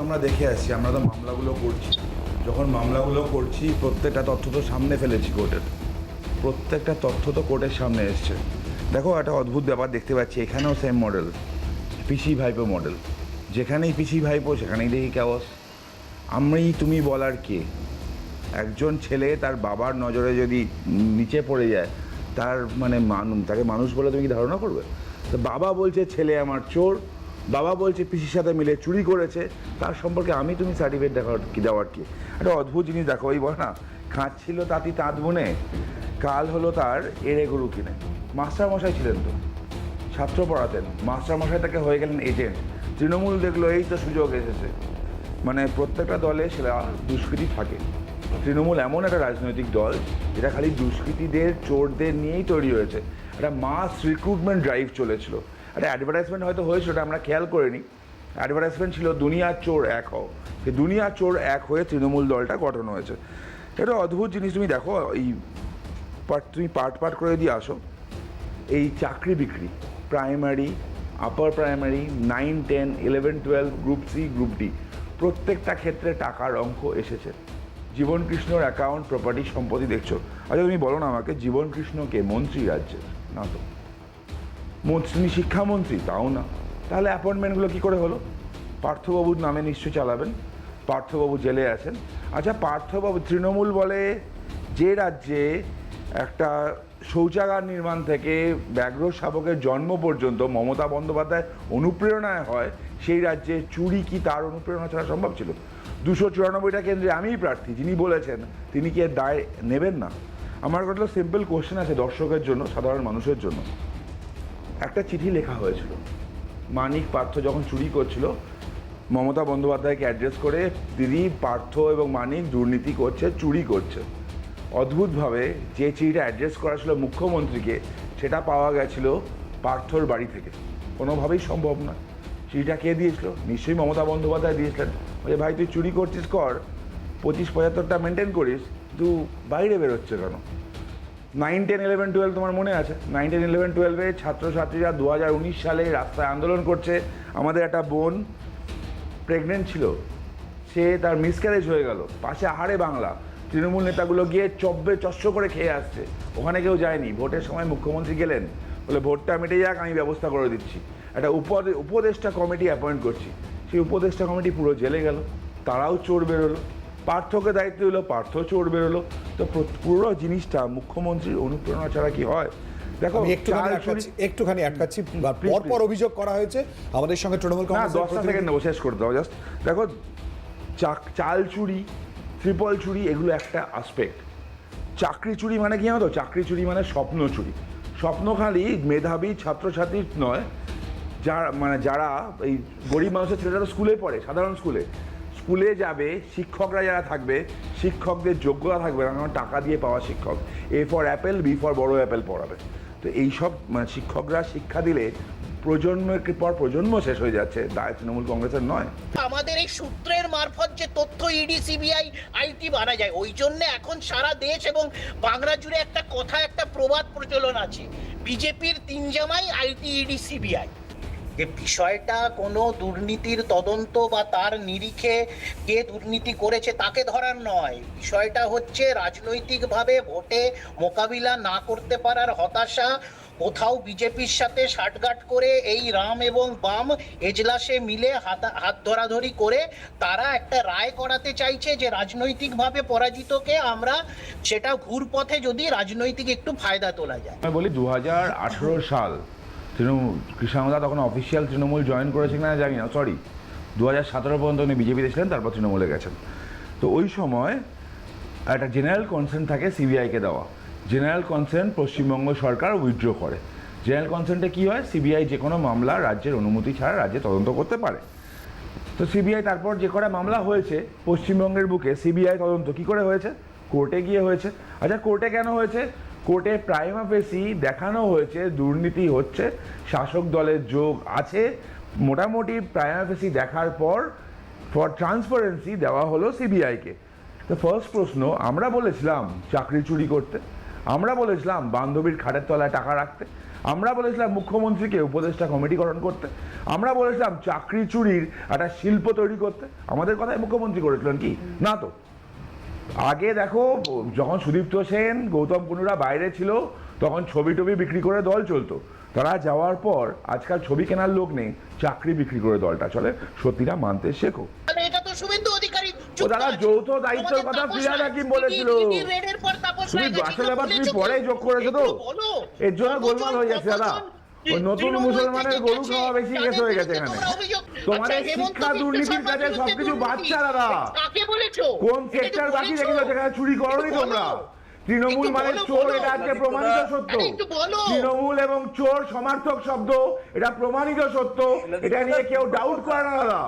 আমরা দেখে আসছি আমরা তো মামলাগুলো করছি। যখন মামলাগুলো করছি, প্রত্যেকটা তথ্য তো সামনে ফেলেছি কোর্টের প্রত্যেকটা তথ্য তো কোর্টের সামনে এসছে। দেখো, একটা অদ্ভুত ব্যাপার দেখতে পাচ্ছি, এখানেও সেম মডেল পিসি ভাইপো মডেল যেখানেই পিসি ভাইপো, সেখানেই দেখি ক্যাওয়াস আমি তুমি বলার কে? একজন ছেলে তার বাবার নজরে যদি নিচে পড়ে যায়, তার মানে মানুষ তাকে মানুষ বলে তুমি কি ধারণা করবে? তো বাবা বলছে, ছেলে আমার চোর বাবা বলছে, পিসির সাথে মিলে চুরি করেছে। তার সম্পর্কে আমি তুমি সার্টিফিকেট দেখার কি, দেওয়ার কি? একটা অদ্ভুত জিনিস দেখো ওই বল না খাচ্ছিল তাঁতি তাঁত বনে, কাল হলো তার এড়ে গরু কিনে। মাস্টার মশাই ছিলেন তো, ছাত্র পড়াতেন। মাস্টার মশাই তাকে হয়ে গেলেন এজেন্ট তৃণমূল দেখল, এই তো সুযোগ এসেছে। মানে প্রত্যেকটা দলে সেটা দুষ্কৃতি থাকে। তৃণমূল এমন একটা রাজনৈতিক দল, যেটা খালি দুষ্কৃতীদের, চোরদের নিয়েই তৈরি হয়েছে। একটা মাস রিক্রুটমেন্ট ড্রাইভ চলেছিল। একটা অ্যাডভার্টাইজমেন্ট হয়তো হয়েছিল ওটা আমরা খেয়াল করিনি। অ্যাডভার্টাইজমেন্ট ছিল দুনিয়ার চোর এক হও। সেই দুনিয়ার চোর এক হয়ে তৃণমূল দলটা গঠন হয়েছে। এটা অদ্ভুত জিনিস, তুমি দেখো, এই পার্ট তুমি পার্ট পার্ট করে দিয়ে আসো, এই চাকরি বিক্রি primary upper primary nine ten eleven twelve group C group D প্রত্যেকটা ক্ষেত্রে টাকার অঙ্ক এসেছে। জীবন কৃষ্ণর অ্যাকাউন্ট প্রপার্টি সম্পত্তি দেখছ। আচ্ছা তুমি বলো না আমাকে, জীবন কৃষ্ণকে মন্ত্রী রাজ্যের, না তো? তিনি শিক্ষামন্ত্রী, তাও না। তাহলে অ্যাপয়েন্টমেন্টগুলো কী করে হলো? পার্থবাবুর নামে নিশ্চয় চালাবেন। পার্থবাবু জেলে আছেন। আচ্ছা পার্থবাবু তৃণমূল বলে যে রাজ্যে একটা শৌচাগার নির্মাণ থেকে ব্যাঘ্র শাবকের জন্ম পর্যন্ত মমতা বন্দ্যোপাধ্যায় অনুপ্রেরণায় হয়, সেই রাজ্যে চুরি কি তার অনুপ্রেরণা ছাড়া সম্ভব ছিল? দুশো চুরানব্বইটা কেন্দ্রে আমিই প্রার্থী, যিনি বলেছেন, তিনি কি দায় নেবেন না? আমার একটা সিম্পল কোশ্চেন আছে দর্শকের জন্য, সাধারণ মানুষের জন্য। একটা চিঠি লেখা হয়েছিল। মানিক পার্থ যখন চুরি করছিল, মমতা বন্দ্যোপাধ্যায়কে অ্যাড্রেস করে দিদি, পার্থ এবং মানিক দুর্নীতি করছে, চুরি করছে। অদ্ভুতভাবে যে চিঠিটা অ্যাড্রেস করা ছিল মুখ্যমন্ত্রীকে, সেটা পাওয়া গেছিল পার্থর বাড়ি থেকে। কোনোভাবেই সম্ভব নয়। চিঠিটা কে দিয়েছিল? নিশ্চয়ই মমতা বন্দ্যোপাধ্যায় দিয়েছিলেন। বলে, ভাই, তুই চুরি করছিস কর, পঁচিশ পঁচাত্তরটা মেনটেন করিস, কিন্তু বাইরে বেরোচ্ছে কেন? নাইন টেন ইলেভেন টুয়েলভ তোমার মনে আছে? নাইন টেন ইলেভেন টুয়েলভে ছাত্রছাত্রীরা দু হাজার উনিশ সালে রাস্তায় আন্দোলন করছে। আমাদের একটা বোন প্রেগনেন্ট ছিল। সে তার মিসক্যারেজ হয়ে গেল। পাশে আহারে বাংলা। তৃণমূল নেতাগুলো গিয়ে চব্বে চস্য করে খেয়ে আসছে। ওখানে কেউ যায়নি। ভোটের সময় মুখ্যমন্ত্রী গেলেন। বলে, ভোটটা মিটে যাক, আমি ব্যবস্থা করে দিচ্ছি। একটা উপদে, উপদেষ্টা কমিটি অ্যাপয়েন্ট করছি। সেই উপদেষ্টা কমিটি পুরো জেলে গেল। তারাও চোর বেরোলো। পার্থকে দায়িত্ব দিল পার্থ চোর বেরোলো। তো পুরো জিনিসটা মুখ্যমন্ত্রীর অনুপ্রেরণা ছাড়া কি হয়? দেখো একটুখানি চাল আটকাচ্ছি চুরি- একটুখানি আটকাচ্ছি বা please, পর পর please. অভিযোগ করা হয়েছে। আমাদের সঙ্গে তৃণমূল না কংগ্রেসের দশটা সেকেন্ড নেব শেষ করে দাও জাস্ট দেখো চাল চুরি ট্রিপল চুরি এগুলো একটা আসপেক্ট চাকরি চুরি মানে কি জানো চাকরি চুরি মানে স্বপ্ন চুরি। স্বপ্ন খালি মেধাবী ছাত্রছাত্রীর নয় যারা মানে যারা এই গরিব মানুষের ছেলেরা স্কুলে পড়ে সাধারণ স্কুলে স্কুলে যাবে, শিক্ষকরা যারা থাকবে, শিক্ষকদের যোগ্যতা থাকবে না, কারণ টাকা দিয়ে পাওয়া শিক্ষক। A for apple B for বড় অ্যাপেল পড়াবে। তো এইসব মানে শিক্ষকরা শিক্ষা দিলে প্রজন্মের পর প্রজন্ম শেষ হয়ে যাচ্ছে দায় তৃণমূল কংগ্রেসের নয়। আমাদের এই সূত্রের মারফত যে তথ্য ইডি সিবিআই আইটি বানা যায়, ওই জন্য এখন সারা দেশ এবং বাংলা জুড়ে একটা কথা, একটা প্রবাদ প্রচলন আছে। বিজেপির তিন জামাই আইটি ইডি সিবিআই যে বিষয়টা কোনো দুর্নীতির তদন্ত বা তার নিরিখে কে দুর্নীতি করেছে তাকে ধরার নয়। বিষয়টা হচ্ছে রাজনৈতিকভাবে ভোটে মোকাবিলা না করতে পারার হতাশা, কোথাও বিজেপির সাথে সাটগাট করে এই রাম এবং বাম এজলাসে মিলে হাত ধরাধরি করে তারা একটা রায় করাতে চাইছে যে রাজনৈতিকভাবে পরাজিতকে আমরা সেটা ঘুরপথে যদি রাজনৈতিক একটু ফায়দা তোলা যায়। বলি দু হাজার আঠেরো সাল তৃণমূল কৃষ্ণদা তখন অফিসিয়াল তৃণমূল জয়েন করেছে কিনা জানি না সরি দু হাজার সতেরো পর্যন্ত উনি বিজেপিতে ছিলেন, তারপর তৃণমূলে গেছেন। তো ওই সময় একটা জেনারেল কনসেন্ট থাকে সিবিআইকে দেওয়া। জেনারেল কনসেন্ট পশ্চিমবঙ্গ সরকার উইথড্র করে। জেনারেল কনসেন্টে কী হয়? সিবিআই যে কোনো মামলা রাজ্যের অনুমতি ছাড়া রাজ্যে তদন্ত করতে পারে। তো সিবিআই তারপর যে কটা মামলা হয়েছে পশ্চিমবঙ্গের বুকে সিবিআই তদন্ত কি করে হয়েছে? কোর্টে গিয়ে হয়েছে। আচ্ছা কোর্টে কেন হয়েছে? কোর্টে প্রাইমা ফেসি দেখানো হয়েছে, দুর্নীতি হচ্ছে, শাসক দলের যোগ আছে। মোটামুটি প্রাইমা ফেসি দেখার পর ফর ট্রান্সপারেন্সি দেওয়া হলো সিবিআইকে তো ফার্স্ট প্রশ্ন, আমরা বলেছিলাম চাকরি চুরি করতে, আমরা বলেছিলাম বান্ধবীর খাটের তলায় টাকা রাখতে, আমরা বলেছিলাম মুখ্যমন্ত্রীকে উপদেষ্টা কমিটি গঠন করতে, আমরা বলেছিলাম চাকরি চুরির একটা শিল্প তৈরি করতে। আমাদের কথায় মুখ্যমন্ত্রী করেছিলেন কি? না তো। আগে দেখো যখন সুদীপ্ত সেন গৌতম কুণ্ডুরা বাইরে ছিল তখন ছবি টবি বিক্রি করে দল চলতো। তারা যাওয়ার পর আজকাল ছবি কেনার লোক নেই চাকরি বিক্রি করে দলটা চলে। সত্যিটা মানতে শেখো। ও দাদা যৌথ দায়িত্বের কথা ফিরিয়াদ হাকিম বলেছিল। তুমি আসলে ব্যাপার তুমি পরে যোগ করেছ তো। এর জন্য গোলমাল হয়ে যাচ্ছে দাদা। ওই নতুন তৃণমূল মুসলমানের গরু খাওয়া বেশি তাদের হয়ে গেছে এখানে? তোমাদের আচ্ছা, শিক্ষা দুর্নীতির কাছে সবকিছু বাচ্চারা কোন সেক্টর বাকি? রেখেছো যেখানে চুরি করনি তোমরা? তৃণমূল মানে চোর এটা আজকে প্রমাণিত সত্য। বলো। তৃণমূল এবং চোর সমার্থক শব্দ এটা প্রমাণিত সত্য। এটা নিয়ে কেউ ডাউট করে না দাদা।